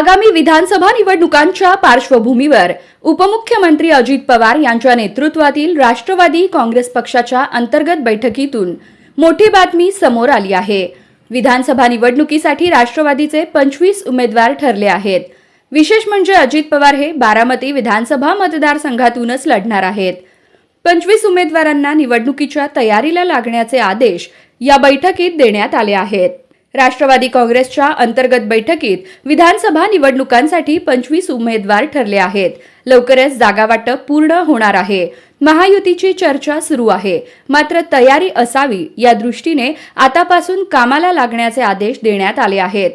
आगामी विधानसभा निवडणुकांच्या पार्श्वभूमीवर उपमुख्यमंत्री अजित पवार यांच्या नेतृत्वातील राष्ट्रवादी काँग्रेस पक्षाच्या अंतर्गत बैठकीतून मोठी बातमी समोर आली आहे. विधानसभा निवडणुकीसाठी राष्ट्रवादीचे पंचवीस उमेदवार ठरले आहेत. विशेष म्हणजे अजित पवार हे बारामती विधानसभा मतदारसंघातूनच लढणार आहेत. पंचवीस उमेदवारांना निवडणुकीच्या तयारीला लागण्याचे आदेश या बैठकीत देण्यात आले आहेत. राष्ट्रवादी काँग्रेसच्या अंतर्गत बैठकीत विधानसभा निवडणुकांसाठी पंचवीस उमेदवार ठरले आहेत. लवकरच जागा वाटप पूर्ण होणार आहे. महायुतीची चर्चा सुरू आहे. मात्र तयारी असावी या दृष्टीने आतापासून कामाला लागण्याचे आदेश देण्यात आले आहेत.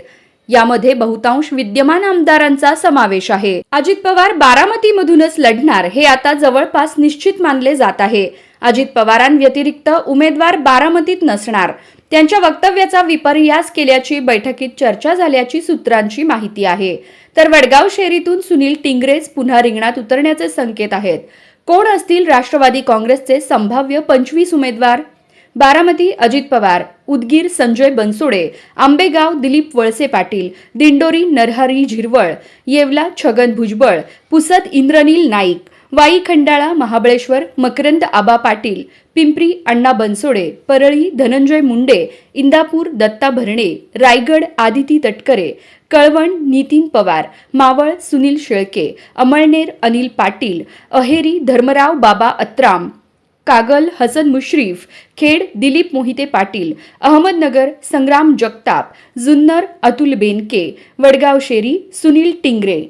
यामध्ये बहुतांश विद्यमान आमदारांचा समावेश आहे. अजित पवार बारामतीमधूनच लढणार हे आता जवळपास निश्चित मानले जात आहे. अजित पवारांव्यतिरिक्त उमेदवार बारामतीत नसणार. त्यांच्या वक्तव्याचा विपर्यास केल्याची बैठकीत चर्चा झाल्याची सूत्रांची माहिती आहे. तर वडगाव शेरीतून सुनील टिंगरेज पुन्हा रिंगणात उतरण्याचे संकेत आहेत. कोण असतील राष्ट्रवादी काँग्रेसचे संभाव्य पंचवीस उमेदवार? बारामती अजित पवार. उदगीर संजय बनसोडे आंबेगाव दिलीप वळसे पाटील दिंडोरी नरहरी झिरवळ येवला छगन भुजबळ पुसद इंद्रनील नाईक वाई खंडाळा महाबळेश्वर मकरंद आबा पाटील पिंपरी अण्णा बनसोडे परळी धनंजय मुंडे इंदापूर दत्ता भरणे रायगड आदिती तटकरे कळवण नितीन पवार मावळ सुनील शेळके अमळनेर अनिल पाटील अहेरी धर्मराव बाबा अत्राम कागल हसन मुश्रीफ खेड दिलीप मोहिते पाटील अहमदनगर संग्राम जगताप जुन्नर अतुल बेनके वडगाव शेरी सुनील टिंगरे.